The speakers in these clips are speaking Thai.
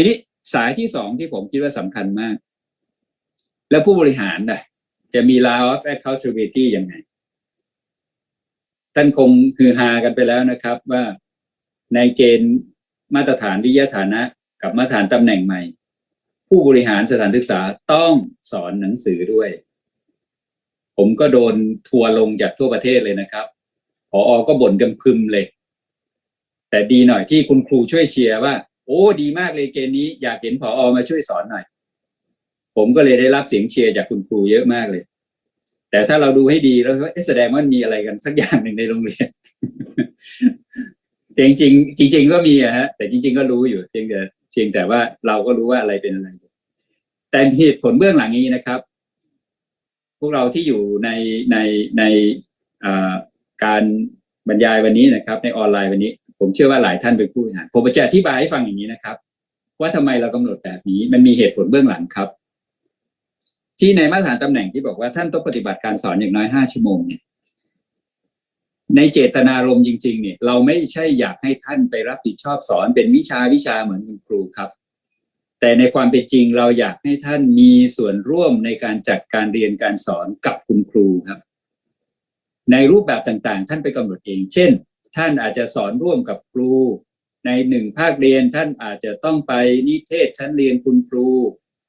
ทีนี้สายที่สองที่ผมคิดว่าสำคัญมาก แล้วผู้บริหารน่ะ จะมี law of accountability ยังไง ท่านคงคือฮากันไปแล้วนะครับว่าในเกณฑ์มาตรฐานวิทยาฐานะ กับมาตรฐานตำแหน่งใหม่ ผู้บริหารสถานศึกษาต้องสอนหนังสือด้วย ผมก็โดนทัวลงจากทั่วประเทศเลยนะครับพออก็บ่นกันพึมเลย แต่ดีหน่อยที่คุณครูช่วยเชียร์ว่า โอ้ดีมากเลยเกณฑ์นี้อยากเห็นพออมาช่วยสอนหน่อย ผมก็เลยได้รับเสียงเชียร์จากคุณครูเยอะมากเลย แต่ถ้าเราดูให้ดีแล้วเอ๊ะแสดงว่ามีอะไรกันสักอย่างหนึ่งในโรงเรียนแต่จริงจริงก็มีอะฮะ แต่จริง ๆ ก็รู้อยู่เพียงแต่เพียงแต่ว่าเราก็รู้ว่าอะไรเป็นอะไร แต่เหตุผลเบื้องหลังนี้นะครับ พวกเราที่อยู่ในในในการบรรยายวันนี้นะครับ ในออนไลน์วันนี้ ผมเชื่อว่าหลายท่านเป็นผู้บริหารผมจะอธิบายให้ฟังอย่างนี้นะครับ ว่าทำไมเรากำหนดแบบนี้มันมีเหตุผลเบื้องหลังครับ ที่ในมาตรฐานตำแหน่งที่บอกว่าท่านต้องปฏิบัติการสอนอย่างน้อยห้าชั่วโมงเนี่ยในเจตนารมณ์จริง ๆ เนี่ย เราไม่ใช่อยากให้ท่านไปรับผิดชอบสอนเป็นวิชาวิชาเหมือนคุณครูครับ แต่ในความเป็นจริงเราอยากให้ท่านมีส่วนร่วมในการจัดการเรียนการสอนกับคุณครูครับ ในรูปแบบต่างๆ ท่านไปกำหนดเอง เช่น ท่านอาจจะสอนร่วมกับครู ในหนึ่งภาคเรียนท่านอาจจะต้องไปนิเทศชั้นเรียนคุณครู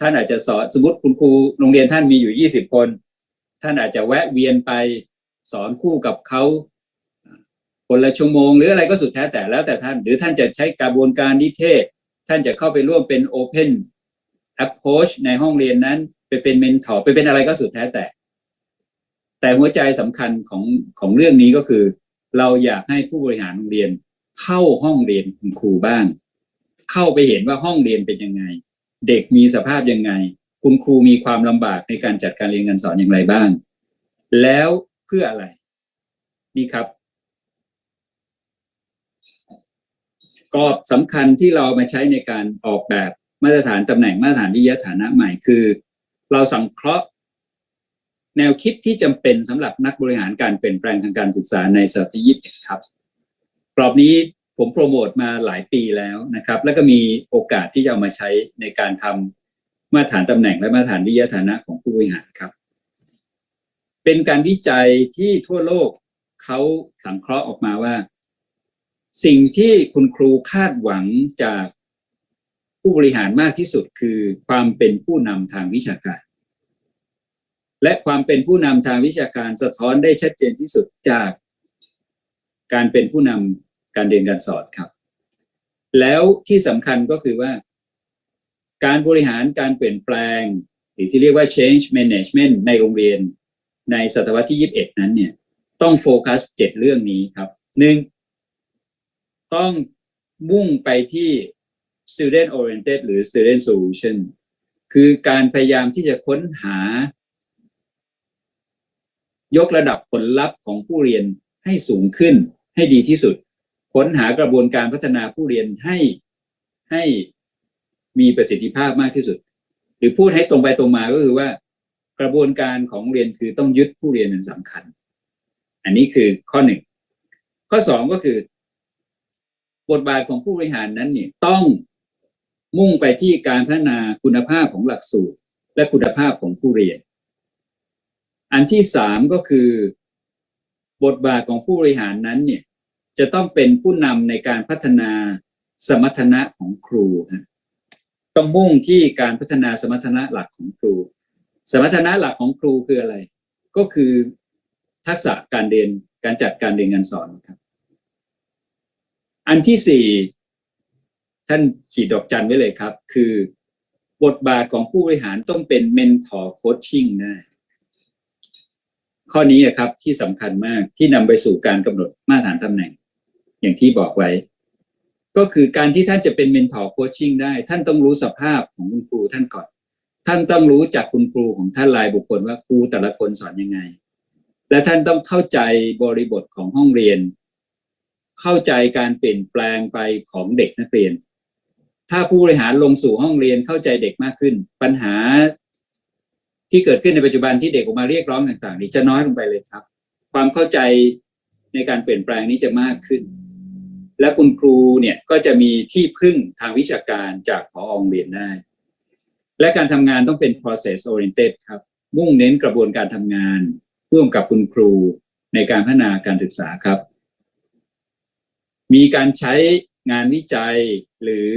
ท่านอาจจะสอนสมมติคุณครูโรงเรียนท่านมีอยู่ยี่สิบคน ท่านอาจจะแวะเวียนไปสอนคู่กับเขาคนละชั่วโมง หรืออะไรก็สุดแท้แต่แล้วแต่ท่าน หรือท่านจะใช้กระบวนการนิเทศ ท่านจะเข้าไปร่วมเป็น Open Approach ในห้องเรียนนั้น ไปเป็นเมนทอร์ไปเป็นอะไรก็สุดแท้แต่ แต่หัวใจสำคัญของของเรื่องนี้ก็คือ เราอยากให้ผู้บริหารโรงเรียนเข้าห้องเรียนคุณครูบ้าง เข้าไปเห็นว่าห้องเรียนเป็นยังไง เด็กมีสภาพยังไง คุณครูมีความลำบากในการจัดการเรียนการสอนอย่างไรบ้าง แล้วเพื่ออะไร นี่ครับกรอบสำคัญที่เรามาใช้ในการออกแบบมาตรฐานตำแหน่งมาตรฐานวิทยาฐานะใหม่คือ เราสังเคราะห์ แนวคิดที่จำเป็นสำหรับนักบริหารการเปลี่ยนแปลงทางการศึกษาในศตวรรษที่ยี่สิบครับกรอบนี้ผมโปรโมทมาหลายปีแล้วนะครับ แล้วก็มีโอกาสที่จะเอามาใช้ในการทำมาตรฐานตำแหน่งและมาตรฐานวิทยาฐานะของผู้บริหารครับ เป็นการวิจัยที่ทั่วโลกเขาสังเคราะห์ออกมาว่า สิ่งที่คุณครูคาดหวังจากผู้บริหารมากที่สุดคือความเป็นผู้นำทางวิชาการ และความเป็นผู้นำทางวิชาการสะท้อนได้ชัดเจนที่สุดจากการเป็นผู้นำการเรียนการสอนครับ แล้วที่สำคัญก็คือว่า การบริหารการเปลี่ยนแปลง หรือที่เรียกว่า change management ในโรงเรียน ในศตวรรษที่ 21 นั้นเนี่ยต้องโฟกัสเจ็ดเรื่องนี้ครับหนึ่งต้องมุ่งไปที่ student oriented หรือ student solution คือการพยายามที่จะค้นหา ยกระดับผลลัพธ์ของผู้เรียนให้สูงขึ้นให้ดีที่สุด ค้นหากระบวนการพัฒนาผู้เรียนให้ให้มีประสิทธิภาพมากที่สุด หรือพูดให้ตรงไปตรงมาก็คือว่า กระบวนการของเรียนคือต้องยึดผู้เรียนเป็นสำคัญ อันนี้คือข้อหนึ่งข้อสองก็คือบทบาทของผู้บริหารนั้นเนี่ยต้องมุ่งไปที่การพัฒนาคุณภาพของหลักสูตร และคุณภาพของผู้เรียน อันที่สามก็คือบทบาทของผู้บริหารนั้นเนี่ยจะต้องเป็นผู้นำในการพัฒนาสมรรถนะของครูนะต้องมุ่งที่การพัฒนาสมรรถนะหลักของครู สมรรถนะหลักของครูคืออะไร ก็คือทักษะการเรียนการจัดการเรียนการสอนครับ อันที่สี่ท่านขีดดอกจันไว้เลยครับ คือบทบาทของผู้บริหารต้องเป็นเมนทอร์โคชชิ่งได้ ข้อนี้ครับที่สำคัญมากที่นำไปสู่การกำหนดมาตรฐานตำแหน่ง อย่างที่บอกไว้ ก็คือการที่ท่านจะเป็นเมนทอร์โคชชิ่งได้ ท่านต้องรู้สภาพของคุณครูท่านก่อน ท่านต้องรู้จากคุณครูของท่านรายบุคคลว่าครูแต่ละคนสอนยังไง และท่านต้องเข้าใจบริบทของห้องเรียน เข้าใจการเปลี่ยนแปลงไปของเด็กนักเรียน ถ้าผู้บริหารลงสู่ห้องเรียนเข้าใจเด็กมากขึ้น ปัญหา ที่เกิดขึ้นในปัจจุบันที่เด็กออกมาเรียกร้องต่าง ๆ นี่จะน้อยลงไปเลยครับ ความเข้าใจในการเปลี่ยนแปลงนี้จะมากขึ้น และคุณครูเนี่ยก็จะมีที่พึ่งทางวิชาการจากพอโรงเรียนได้และการทำงานต้องเป็น process oriented ครับ มุ่งเน้นกระบวนการทำงาน ร่วมกับคุณครูในการพัฒนาการศึกษาครับ มีการใช้งานวิจัยหรือ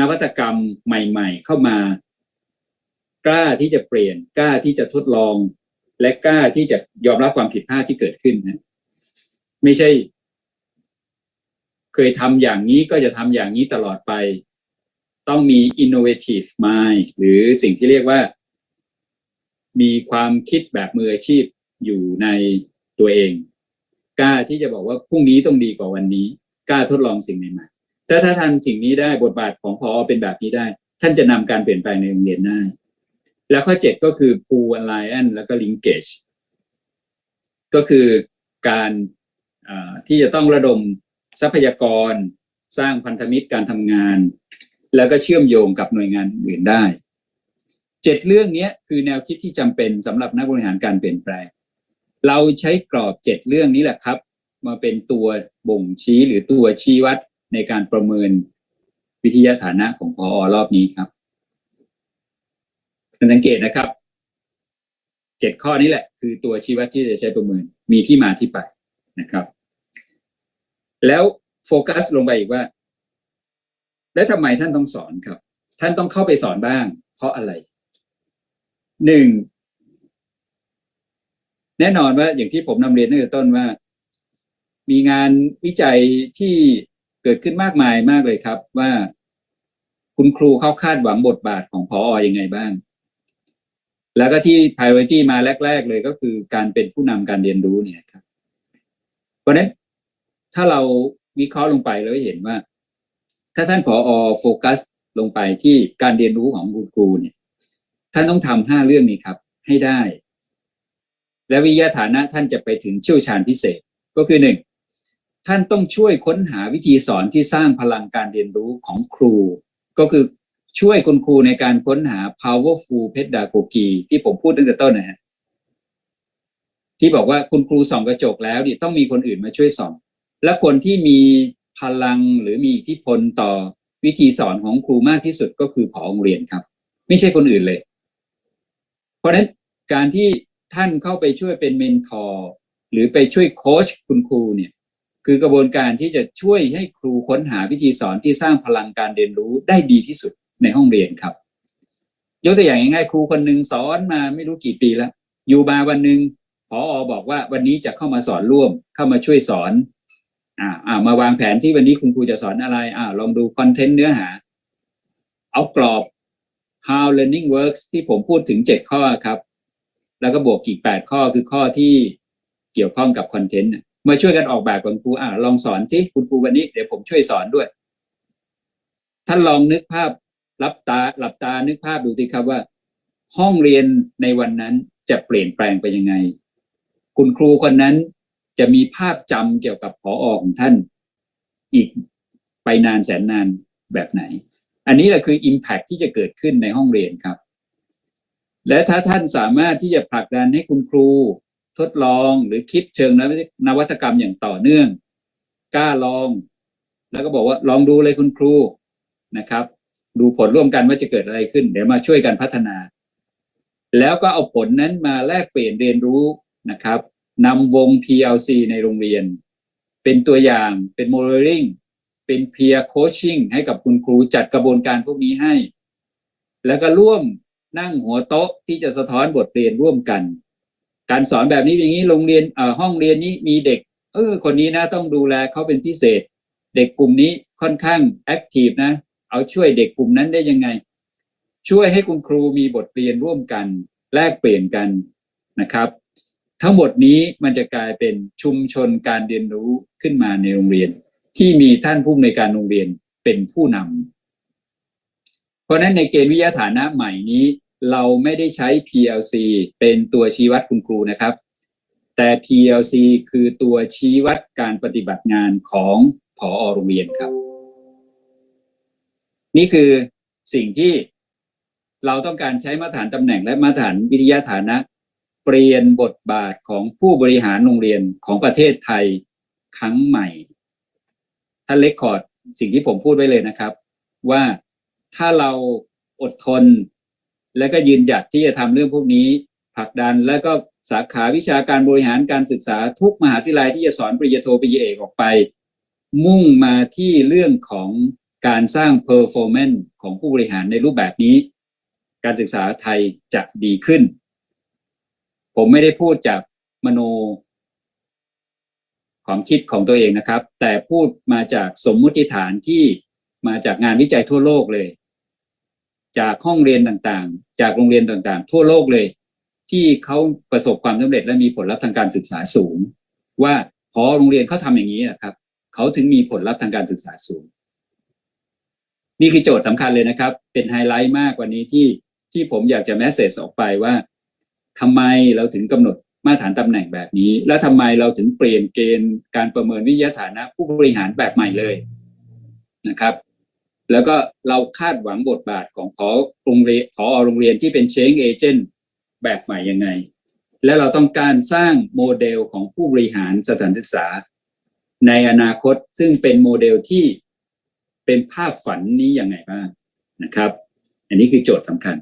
นวัตกรรมใหม่ ๆ เข้ามา กล้าที่จะเปลี่ยนกล้าที่จะทดลอง และกล้าที่จะยอมรับความผิดพลาดที่เกิดขึ้นนะไม่ใช่ เคยทำอย่างนี้ก็จะทำอย่างนี้ตลอดไป ต้องมี innovative mind หรือสิ่งที่เรียกว่า มีความคิดแบบมืออาชีพอยู่ในตัวเอง กล้าที่จะบอกว่าพรุ่งนี้ต้องดีกว่าวันนี้ กล้าทดลองสิ่งใหม่ๆแต่ถ้าท่านสิ่งนี้ได้บทบาทของพอเป็นแบบนี้ได้ ท่านจะนำการเปลี่ยนแปลงในโรงเรียนได้ แล้วข้อเจ็ดก็คือ pool alliance แล้วก็ linkage ก็คือการที่จะต้องระดมทรัพยากร สร้างพันธมิตรการทำงาน แล้วก็เชื่อมโยงกับหน่วยงานอื่นได้เจ็ดเรื่องนี้คือแนวคิดที่จำเป็นสำหรับนักบริหารการเปลี่ยนแปลง เราใช้กรอบเจ็ดเรื่องนี้แหละครับ มาเป็นตัวบ่งชี้หรือตัวชี้วัดในการประเมินวิทยาฐานะของพอรอบนี้ครับ สังเกตนะครับเจ็ดข้อนี้แหละ คือตัวชี้วัดที่จะใช้ประเมิน มีที่มาที่ไปนะครับ แล้วโฟกัสลงไปอีกว่า แล้วทำไมท่านต้องสอนครับ ท่านต้องเข้าไปสอนบ้าง เพราะอะไรหนึ่งแน่นอนว่าอย่างที่ผมนำเรียนตั้งแต่ต้นว่า มีงานวิจัยที่เกิดขึ้นมากมายมากเลยครับว่า คุณครูเขาคาดหวังบทบาทของพออยังไงบ้าง แล้วก็ที่ priority มาแรก ๆ เลยก็คือการเป็นผู้นำการเรียนรู้เนี่ยครับ เพราะนั้นถ้าเราวิเคราะห์ลงไปเราจะเห็นว่า ถ้าท่านผออโฟกัสลงไปที่การเรียนรู้ของคุณครูเนี่ย ท่านต้องทำห้าเรื่องนี้ครับ ให้ได้ และวิทยาฐานะท่านจะไปถึงเชี่ยวชาญพิเศษก็คือหนึ่งท่านต้องช่วยค้นหาวิธีสอนที่สร้างพลังการเรียนรู้ของครู ก็คือ ช่วยคุณครูในการค้นหา powerful pedagogy ที่ผมพูดตั้งแต่ต้นนะฮะที่บอกว่าคุณครูส่องกระจกแล้วดิต้องมีคนอื่นมาช่วยส่อง และคนที่มีพลังหรือมีอิทธิพลต่อวิธีสอนของครูมากที่สุดก็คือผอโรงเรียนครับ ไม่ใช่คนอื่นเลย เพราะฉะนั้นการที่ท่านเข้าไปช่วยเป็นเมนทอร์หรือไปช่วยโค้ชคุณครูเนี่ยคือกระบวนการที่จะช่วยให้ครูค้นหาวิธีสอนที่สร้างพลังการเรียนรู้ได้ดีที่สุด ในห้องเรียนครับ ยกตัวอย่างง่ายๆครูคนหนึ่งสอนมาไม่รู้กี่ปีแล้วอยู่มาวันหนึ่งพออบอกว่าวันนี้จะเข้ามาสอนร่วม เข้ามาช่วยสอนอ่าอ่ามาวางแผนที่วันนี้คุณครูจะสอนอะไรอ่าลองดูคอนเทนต์เนื้อหา เอากรอบ how learning works ที่ผมพูดถึงเจ็ดข้อครับ แล้วก็บวกอีกแปดข้อคือข้อที่เกี่ยวข้องกับคอนเทนต์มาช่วยกันออกแบบกับครูอ่าลองสอนที่คุณครูวันนี้เดี๋ยวผมช่วยสอนด้วยท่านลองนึกภาพ รับตาหลับตานึกภาพดูสิครับว่า ห้องเรียนในวันนั้นจะเปลี่ยนแปลงไปยังไง คุณครูคนนั้นจะมีภาพจำเกี่ยวกับพออของท่าน อีกไปนานแสนนานแบบไหน อันนี้แหละคือ Impact ที่จะเกิดขึ้นในห้องเรียนครับ และถ้าท่านสามารถที่จะผลักดันให้คุณครู ทดลองหรือคิดเชิงนวัตกรรมอย่างต่อเนื่อง กล้าลอง แล้วก็บอกว่าลองดูเลยคุณครูนะครับ ดูผลร่วมกันว่าจะเกิดอะไรขึ้น เดี๋ยวมาช่วยกันพัฒนา แล้วก็เอาผลนั้นมาแลกเปลี่ยนเรียนรู้นะครับนำวง PLC ในโรงเรียน เป็นตัวอย่างเป็นโมเดลลิ่งเป็นเพียร์โคชชิ่งให้กับคุณครูจัดกระบวนการพวกนี้ให้ แล้วก็ร่วมนั่งหัวโต๊ะที่จะสะท้อนบทเรียนร่วมกัน การสอนแบบนี้อย่างนี้โรงเรียนเอ่อห้องเรียนนี้มีเด็ก เออคนนี้นะต้องดูแลเขาเป็นพิเศษ เด็กกลุ่มนี้ค่อนข้างแอคทีฟนะ เอาช่วยเด็กกลุ่มนั้นได้ยังไง ช่วยให้คุณครูมีบทเรียนร่วมกัน แลกเปลี่ยนกันนะครับ ทั้งหมดนี้มันจะกลายเป็นชุมชนการเรียนรู้ขึ้นมาในโรงเรียน ที่มีท่านผู้ในการโรงเรียนเป็นผู้นำเพราะนั้นในเกณฑ์วิทยาฐานะใหม่นี้ เราไม่ได้ใช้ PLC เป็นตัวชี้วัดคุณครูนะครับ แต่ PLC คือตัวชี้วัดการปฏิบัติงานของผอโรงเรียนครับ นี่คือสิ่งที่เราต้องการใช้มาตรฐานตำแหน่งและมาตรฐานวิทยาฐานะ เปลี่ยนบทบาทของผู้บริหารโรงเรียนของประเทศไทยครั้งใหม่ท่านเลคคอร์ดสิ่งที่ผมพูดไว้เลยนะครับ ว่าถ้าเราอดทน และก็ยืนหยัดที่จะทำเรื่องพวกนี้ผลักดันแล้วก็สาขาวิชาการบริหารการศึกษาทุกมหาวิทยาลัยที่จะสอนปริญญาโทปริญญาเอกออกไป มุ่งมาที่เรื่องของ การสร้าง performance ของผู้บริหารในรูปแบบนี้ การศึกษาไทยจะดีขึ้น ผมไม่ได้พูดจากมโนความคิดของตัวเองนะครับ แต่พูดมาจากสมมุติฐานที่มาจากงานวิจัยทั่วโลกเลย จากห้องเรียนต่างๆ จากโรงเรียนต่างๆ ทั่วโลกเลย ที่เขาประสบความสำเร็จและมีผลลัพธ์ทางการศึกษาสูง ว่าพอโรงเรียนเขาทำอย่างนี้นะครับเขาถึงมีผลลัพธ์ทางการศึกษาสูง นี่คือโจทย์สำคัญเลยนะครับ เป็นไฮไลท์มากกว่านี้ที่ที่ผมอยากจะแมสเซจออกไปว่าทำไมเราถึงกำหนดมาตรฐานตำแหน่งแบบนี้ และทำไมเราถึงเปลี่ยนเกณฑ์การประเมินวิทยาฐานะ ผู้บริหารแบบใหม่เลยนะครับ แล้วก็เราคาดหวังบทบาทของพอโรงเรียนพอโรงเรียนที่เป็นเชงเอเจนต์แบบใหม่ยังไง และเราต้องการสร้างโมเดลของผู้บริหารสถานศึกษา ในอนาคตซึ่งเป็นโมเดลที่ เป็นภาพฝันนี้ยังไงบ้างนะครับ อันนี้คือโจทย์สำคัญ